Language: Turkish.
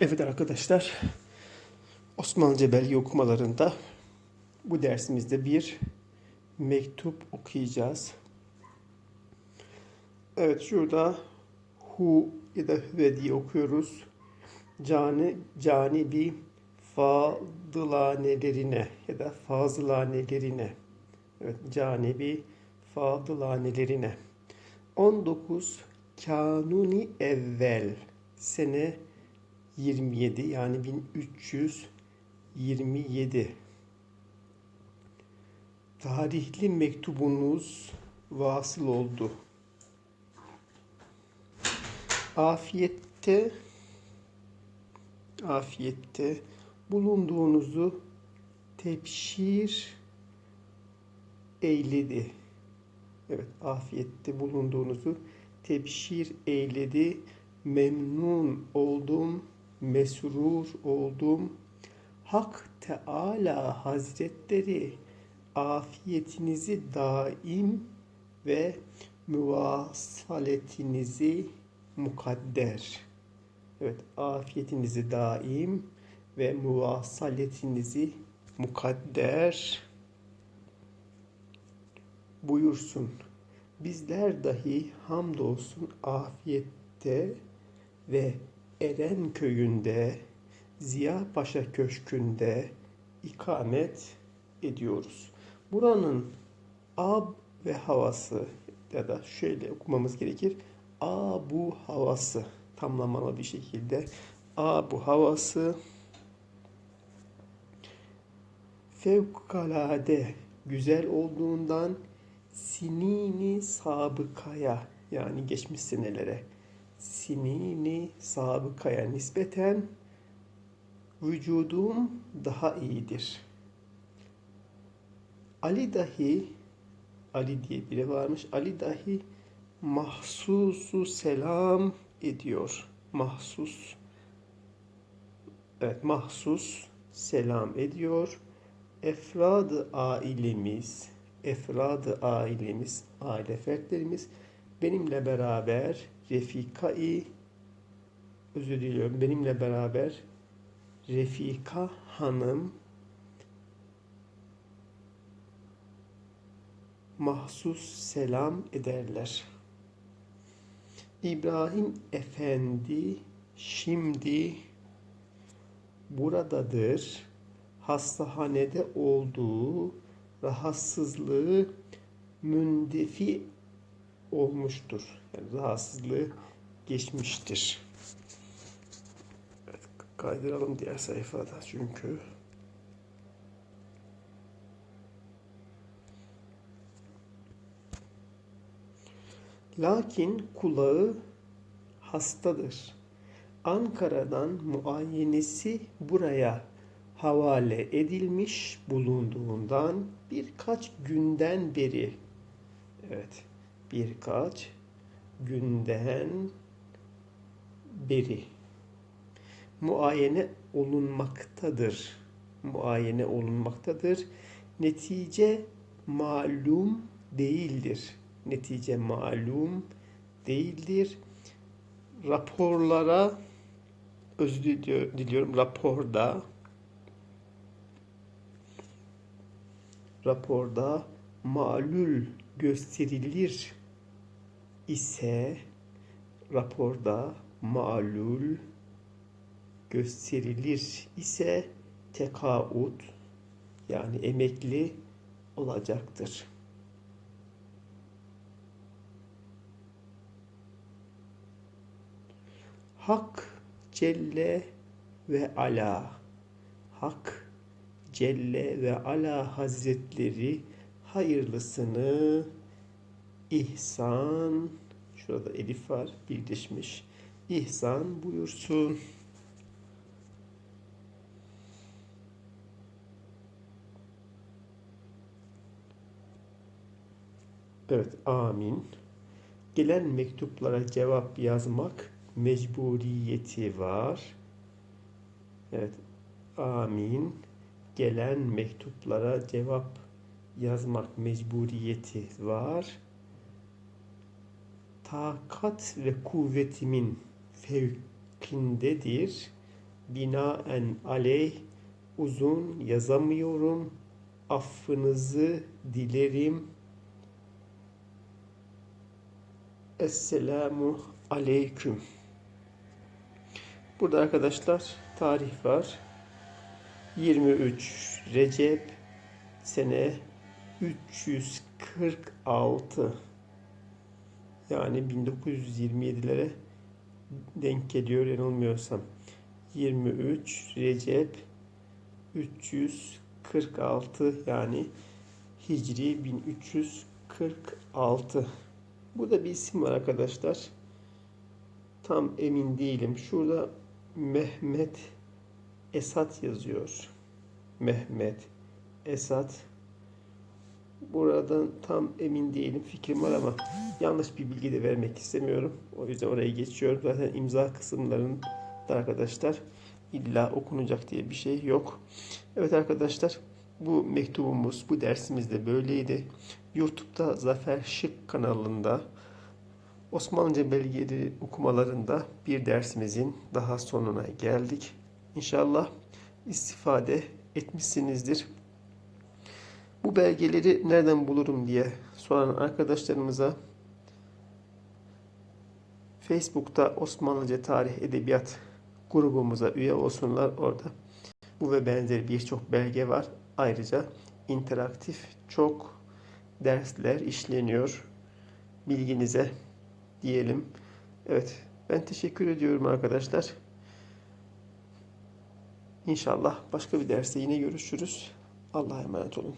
Evet arkadaşlar, Osmanlıca belge okumalarında bu dersimizde bir mektup okuyacağız. Evet şurada hu ya da hüve diye okuyoruz. Cani, canibi fadılanelerine ya da fazılanelerine. Evet canibi fadılanelerine. 19 Kanuni evvel sene 27 yani 1327 tarihli mektubunuz vasıl oldu. Afiyette afiyette bulunduğunuzu tebşir eyledi. Evet, afiyette bulunduğunuzu tebşir eyledi. Memnun oldum, mesrur oldum. Hak Teala Hazretleri afiyetinizi daim ve müvasaletinizi mukadder. Evet, afiyetinizi daim ve muvasaletinizi mukadder buyursun. Bizler dahi hamdolsun afiyette ve Eren köyünde Ziya Paşa Köşkü'nde ikamet ediyoruz. Buranın ab ve havası ya da şöyle okumamız gerekir. A bu havası tamlamalı bir şekilde A bu havası fevkalade güzel olduğundan sinini sabıkaya yani geçmiş senelere sinini sabıkaya nispeten vücudum daha iyidir. Ali dahi Ali diye biri varmış. Ali dahi mahsusu selam ediyor. Mahsus Evet, mahsus selam ediyor. Efrad ailemiz, efrad ailemiz, aile fertlerimiz benimle beraber Refikai özür diliyorum. Benimle beraber Refika Hanım mahsus selam ederler. İbrahim Efendi şimdi buradadır. Hastahanede olduğu rahatsızlığı mündefi olmuştur. Yani rahatsızlığı geçmiştir. Evet, kaydıralım diğer sayfada çünkü. Lakin kulağı hastadır. Ankara'dan muayenesi buraya havale edilmiş bulunduğundan birkaç günden beri evet birkaç günden beri muayene olunmaktadır. Muayene olunmaktadır. Netice malum değildir. Netice malum değildir. Raporlara özür diliyor- diliyorum raporda raporda malul gösterilir ise raporda malul gösterilir ise tekaut yani emekli olacaktır. Hak Celle ve Ala Hak Celle ve Ala Hazretleri hayırlısını ihsan şurada elif var birleşmiş ihsan buyursun. Evet amin. Gelen mektuplara cevap yazmak mecburiyeti var. Evet amin. Gelen mektuplara cevap yazmak mecburiyeti var. Takat ve kuvvetimin fevkindedir. binaen aleyh uzun yazamıyorum. Affınızı dilerim. Esselamu aleyküm. Burada arkadaşlar tarih var. 23 Recep sene 346 yani 1927'lere denk geliyor yanılmıyorsam. 23 Recep 346 yani Hicri 1346. Burada bir isim var arkadaşlar. Tam emin değilim. Şurada Mehmet Esat yazıyor. Mehmet Esat. Buradan tam emin değilim. Fikrim var ama yanlış bir bilgi de vermek istemiyorum. O yüzden oraya geçiyorum. Zaten imza kısımlarında arkadaşlar illa okunacak diye bir şey yok. Evet arkadaşlar bu mektubumuz, bu dersimiz de böyleydi. YouTube'da Zafer Şık kanalında Osmanlıca belgeleri okumalarında bir dersimizin daha sonuna geldik. İnşallah istifade etmişsinizdir. Bu belgeleri nereden bulurum diye soran arkadaşlarımıza Facebook'ta Osmanlıca Tarih Edebiyat grubumuza üye olsunlar. Orada bu ve benzeri birçok belge var. Ayrıca interaktif çok dersler işleniyor. Bilginize diyelim. Evet ben teşekkür ediyorum arkadaşlar. İnşallah başka bir derste yine görüşürüz. Allah'a emanet olun.